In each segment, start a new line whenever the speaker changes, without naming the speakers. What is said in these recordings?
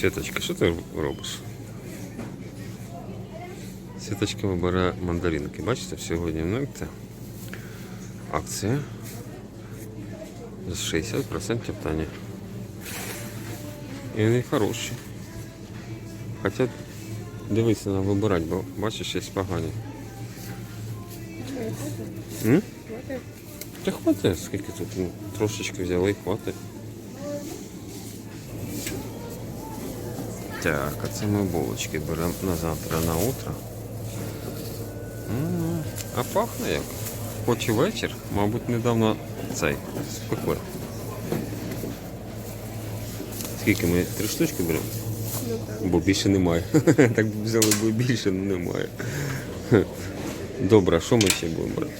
Світочка, що ти робиш? Світочка вибирає мандаринки. Бачите, сьогодні ну, це акція з 60% тані. І вони хороші. Хоча дивись, треба вибирати, бо бачиш, є погані. М? Та скільки тут ну, трошечки взяли і хватить. Так, а це ми булочки беремо на завтра на утро. М, А пахне як? Хоч і вечір, мабуть, недавно цей спекли. Скільки ми? Три штучки беремо? Бо більше немає. Так б взяли, бо більше але немає. Добре, а що ми ще будемо брати?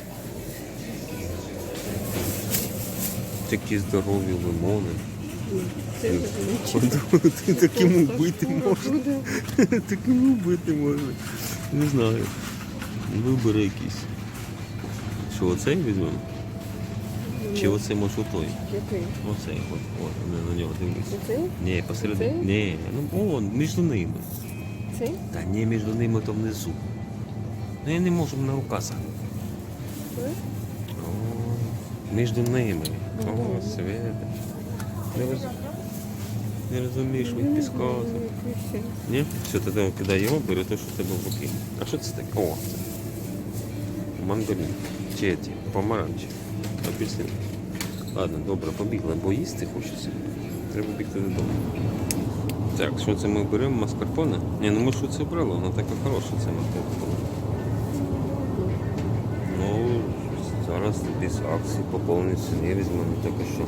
Такі здорові лимони. Ти таким убити можна. Таким убити можна. Не знаю. Вибери якийсь. Що оцей візьмемо? Чи оцей може той?
Який?
Оцей, от, от, на нього дивлюсь.
Цей?
Ні, посередині. Ні, ну он, між ними.
Цей?
Та ні, між ними то внизу. Ну я не можу на указах. О, між ними. О, Света. Не, роз... не розумієш, він підказує. Ні? Все, тоді кидай його, бери те, що в тебе в руки. А що це таке? О, це. Мандарин. Чи ті, помаранчі. Апельсин. Ладно, добре, побігли, бо їсти хочеться. Треба бігти додому. Так, що це ми беремо? Маскарпоне? Ні, ну ми що це брали, воно таке хороше, це маскарпоне. Ну, зараз без акції по повній ціні візьмемо таке що.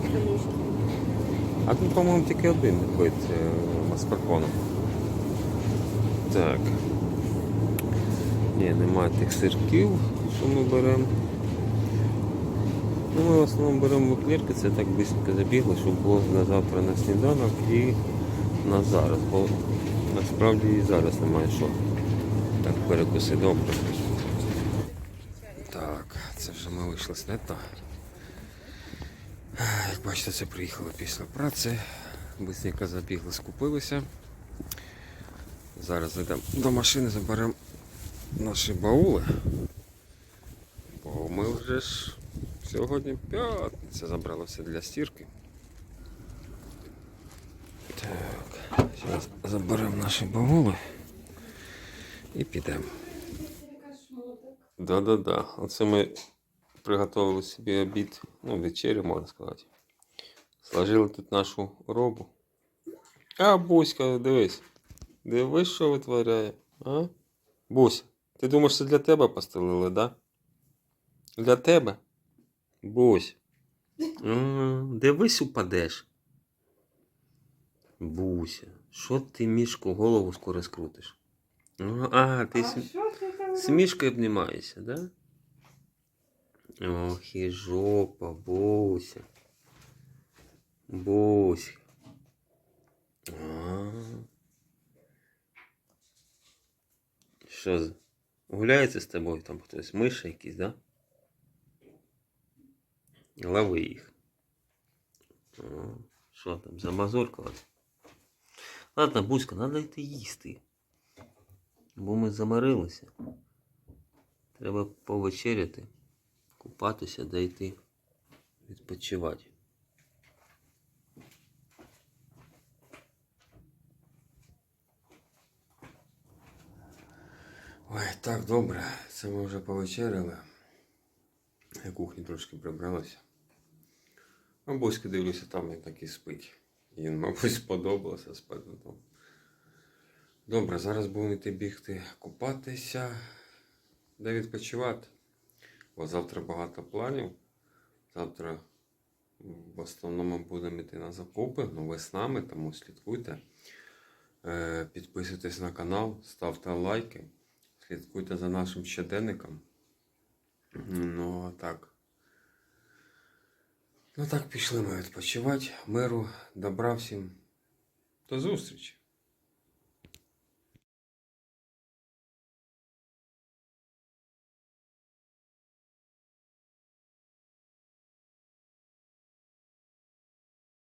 А тут, по-моєму, тільки один вид е, маскарпоне. Так. Ні, немає тих сирків, що ми беремо. Ну, ми в основному беремо еклерки, це так швидко забігли, щоб було на завтра на сніданок і на зараз. Бо насправді і зараз немає що. Так, перекуси добре. Так, це вже ми вийшли з нета. Як бачите, це приїхали після праці. Бистренько забігли, скупилися. Зараз йдемо до машини, заберемо наші баули. Бо ми вже ж сьогодні п'ятниця забрали все для стірки. Так, зараз заберемо наші баули і підемо. Да-да-да. Оце ми приготували собі обід, ну, вечерю, можна сказати. Сложили тут нашу робу. А, Буська, дивись. Дивись, що витворяє. А? Буся, ти думаєш, це для тебе постелили, да? Для тебе? Бусь. Дивись, упадеш. Буся, що ти мішку голову скоро скрутиш? Ну, А, ти с... з мішкою обнімаєшся, да? Ох, і жопа, Буся. Буся. А. Що з- гуляється з тобою там хтось? Миші якісь, да? Лови їх. О, Що там, замазуркалась? Ладно, Буська, треба йти їсти. Бо ми замарилися. Треба повечеряти, купатися, да йти відпочивати. Ой, так добре. Це ми вже повечеряли. Я кухні трошки прибралася. А дивлюся, там він такий спить. Їм, мабуть, сподобалося спати там. Добре, зараз будемо йти бігти купатися, де відпочивати. Бо завтра багато планів. Завтра в основному будемо йти на закупи, ну ви з нами, тому слідкуйте. Е, Підписуйтесь на канал, ставте лайки, слідкуйте за нашим щоденником. Ну, а так. Ну так, пішли ми відпочивати. Миру, добра всім. До зустрічі!